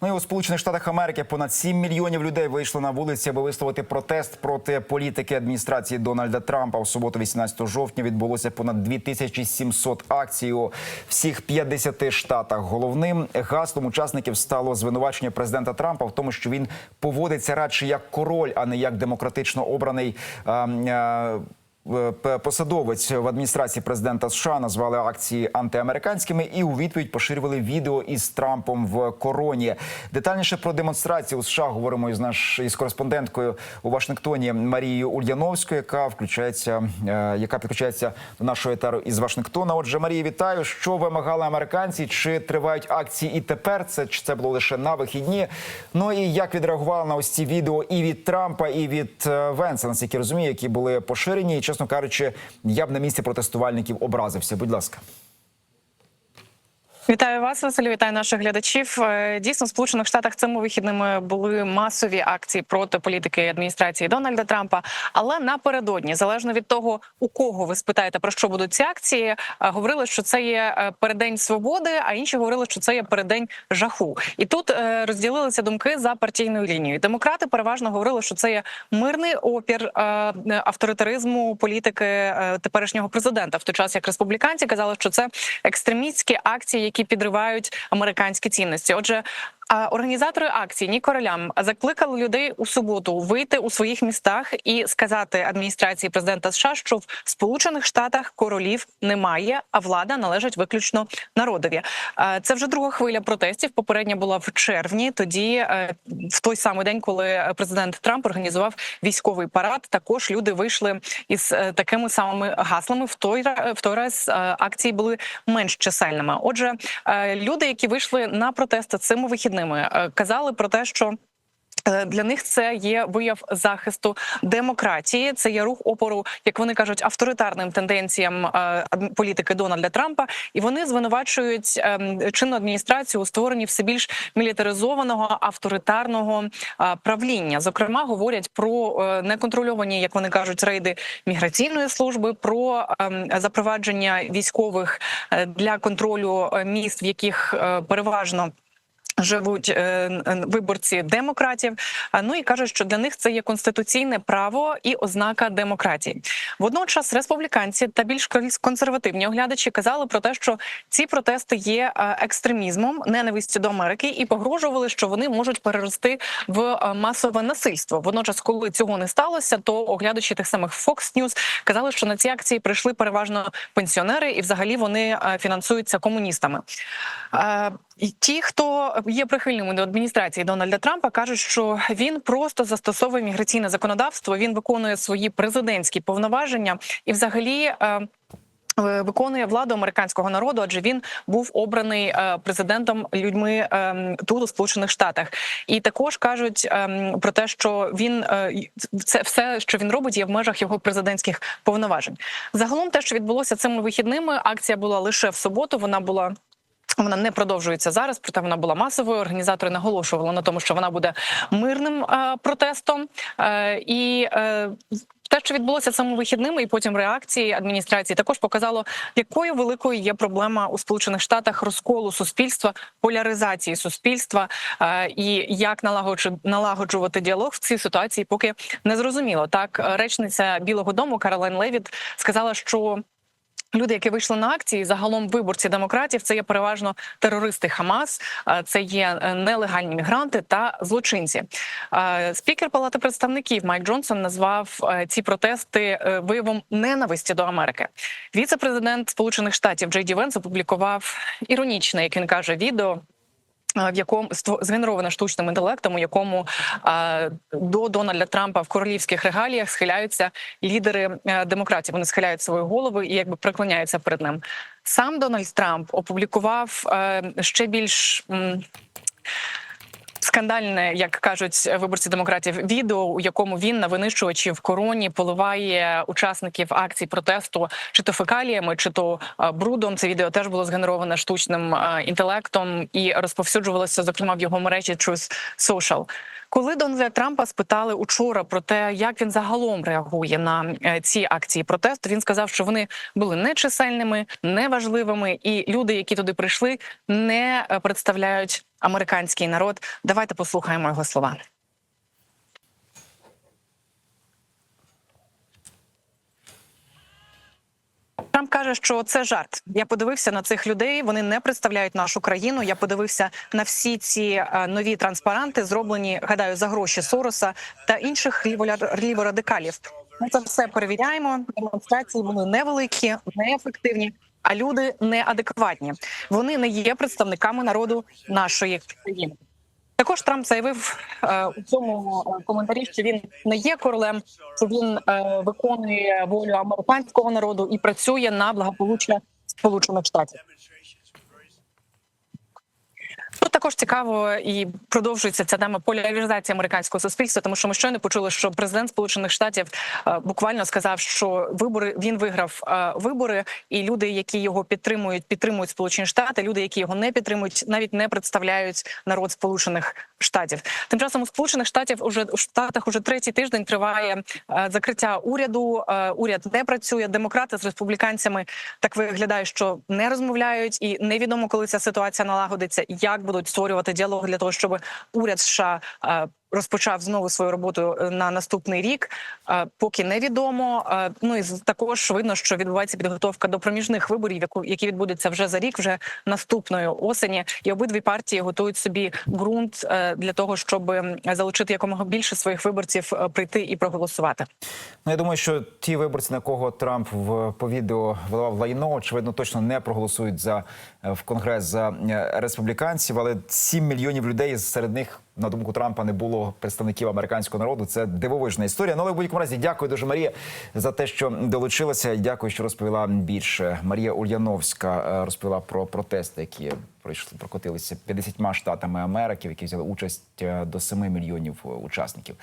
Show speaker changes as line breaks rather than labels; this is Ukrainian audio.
Ну і у Сполучених Штатах Америки понад 7 мільйонів людей вийшли на вулиці, аби висловити протест проти політики адміністрації Дональда Трампа. У суботу, 18 жовтня, відбулося понад 2700 акцій у всіх 50 штатах. Головним гаслом учасників стало звинувачення президента Трампа в тому, що він поводиться радше як король, а не як демократично обраний. а, а, П- Посадовець в адміністрації президента США назвали акції антиамериканськими і у відповідь поширювали відео із Трампом в короні. Детальніше про демонстрацію у США говоримо із наш із кореспонденткою у Вашингтоні Марією Ульяновською, яка включається, е, яка підключається до нашого етеру із Вашингтона. Отже, Марія, вітаю. Що вимагали американці? Чи тривають акції і тепер? Це чи це було лише на вихідні? Ну і як відреагували на ось ці відео і від Трампа, і від е, Венса, наскільки розумію, які були поширені. І чесно кажучи, я б на місці протестувальників образився. Будь ласка.
Вітаю вас, Василю. Вітаю наших глядачів. Е, Дійсно, в Сполучених Штатах цими вихідними були масові акції проти політики адміністрації Дональда Трампа. Але напередодні, залежно від того, у кого ви спитаєте про що будуть ці акції, е, говорили, що це є е, переддень свободи, а інші говорили, що це є переддень жаху. І тут розділилися думки за партійною лінією. Демократи переважно говорили, що це є мирний опір авторитаризму політики теперішнього президента. В той час як республіканці казали, що це екстремістські акції, які підривають американські цінності. Отже. Організатори акції ні королям закликали людей у суботу вийти у своїх містах і сказати адміністрації президента США, що в Сполучених Штатах королів немає, а влада належить виключно народові. Це вже друга хвиля протестів. Попередня була в червні. Тоді, е, в той самий день, коли президент Трамп організував військовий парад, також люди вийшли із е, такими самими гаслами. В той в той раз е, акції були менш чисельними. Отже, люди, які вийшли на протести цими вихідними, е, казали про те, що. Е, Для них це є вияв захисту демократії. Це є рух опору, як вони кажуть, авторитарним тенденціям е, політики Дональда Трампа. І вони звинувачують ем, чинну адміністрацію у створенні все більш мілітаризованого авторитарного правління. Зокрема, говорять про неконтрольовані, як вони кажуть, рейди міграційної служби, про ем, запровадження військових для контролю міст, в яких переважно. Живуть е, виборці демократів. Ну і кажуть, що для них це є конституційне право і ознака демократії. Водночас республіканці та більш кон- консервативні оглядачі казали про те, що ці протести є е, екстремізмом, ненавистю до Америки, і погрожували, що вони можуть перерости в е, масове насильство. Водночас, коли цього не сталося, то оглядачі тих самих Fox News казали, що на ці акції прийшли переважно пенсіонери, і взагалі вони фінансуються комуністами. І ті, хто є прихильними до адміністрації Дональда Трампа, кажуть, що він просто застосовує міграційне законодавство. Він виконує свої президентські повноваження і, взагалі. е, е, Виконує владу американського народу, адже він був обраний е, президентом людьми тут у Сполучених Штатах, і також кажуть про те, що він це все, що він робить, є в межах його президентських повноважень. Загалом, те, що відбулося цими вихідними, акція була лише в суботу. Вона була вона не продовжується зараз, проте вона була масовою. Організатори наголошували на тому, що вона буде мирним е, протестом. Е, і е, те, що відбулося цими вихідними, і потім реакції адміністрації, також показало, якою великою є проблема у Сполучених Штатах розколу суспільства, поляризації суспільства е, і як налагоджу- налагоджувати діалог в цій ситуації, поки не зрозуміло. Так, речниця Білого Дому Каролайн Левіт сказала, що. Люди, які вийшли на акції, загалом виборці демократів, це є переважно терористи Хамас, це є е, нелегальні мігранти та злочинці. Спікер Палати представників Майк Джонсон назвав е, ці протести е, виявом ненависті до Америки. Віце-президент Сполучених Штатів Джей Ді Венс опублікував іронічне, як він каже, відео. В якому згенероване штучним інтелектом, у якому до Дональда Трампа в королівських регаліях схиляються лідери е, демократів. Вони схиляють свої голови і якби преклоняються перед ним. Сам Дональд Трамп опублікував е, ще більш. Скандальне, як кажуть виборці демократів, відео, у якому він на винищувачі в короні поливає учасників акцій протесту, чи то фекаліями, чи то е, брудом. Це відео теж було згенероване штучним е, інтелектом і розповсюджувалося, зокрема в його мережі Truth Social. Коли Дональда Трампа спитали учора про те, як він загалом реагує на е, ці акції протесту, він сказав, що вони були нечисельними, неважливими, і люди, які туди прийшли, не представляють американський народ. Давайте послухаємо його слова. Трамп каже, що це жарт. Я подивився на цих людей. Вони не представляють нашу країну. Я подивився на всі ці е, нові транспаранти, зроблені, гадаю, за гроші Сороса та інших ліворадикалів. Ми це все перевіряємо. Демонстрації були невеликі, неефективні, а люди неадекватні. Вони не є представниками народу нашої країни. Також Трамп заявив е, у цьому е, коментарі, що він не є королем, що він е, виконує волю американського народу і працює на благополуччя Сполучених Штатів. Також цікаво і продовжується ця тема поляризації американського суспільства, тому що ми щойно почули, що президент Сполучених Штатів е, буквально сказав, що вибори він виграв е, вибори, і люди, які його підтримують, підтримують Сполучені Штати. Люди, які його не підтримують, навіть не представляють народ Сполучених Штатів. Тим часом у Сполучених Штатів уже у Штатах уже третій тиждень триває е, закриття уряду. Уряд не працює. Демократи з республіканцями так виглядає, що не розмовляють, і невідомо, коли ця ситуація налагодиться, як будуть створювати діалог для того, щоб уряд США е, розпочав знову свою роботу е, на наступний рік. Е, Поки невідомо. Е, Ну і також видно, що відбувається підготовка до проміжних виборів, які відбудуться вже за рік, вже наступної осені. І обидві партії готують собі ґрунт для того, щоб залучити якомога більше своїх виборців прийти і проголосувати.
Ну, я думаю, що ті виборці, на кого Трамп в по відео виливав лайно, очевидно, точно не проголосують за в конгрес за республіканців. Але 7 мільйонів людей серед них, на думку Трампа, не було представників американського народу. Це дивовижна історія. Ну, але в будь-якому разі дякую дуже Марія за те, що долучилася. Дякую, що розповіла більше. Марія Ульяновська е, розповіла про протести, які пройшли прокотилися 50 штатами Америки, які взяли участь е, до 7 мільйонів е, учасників.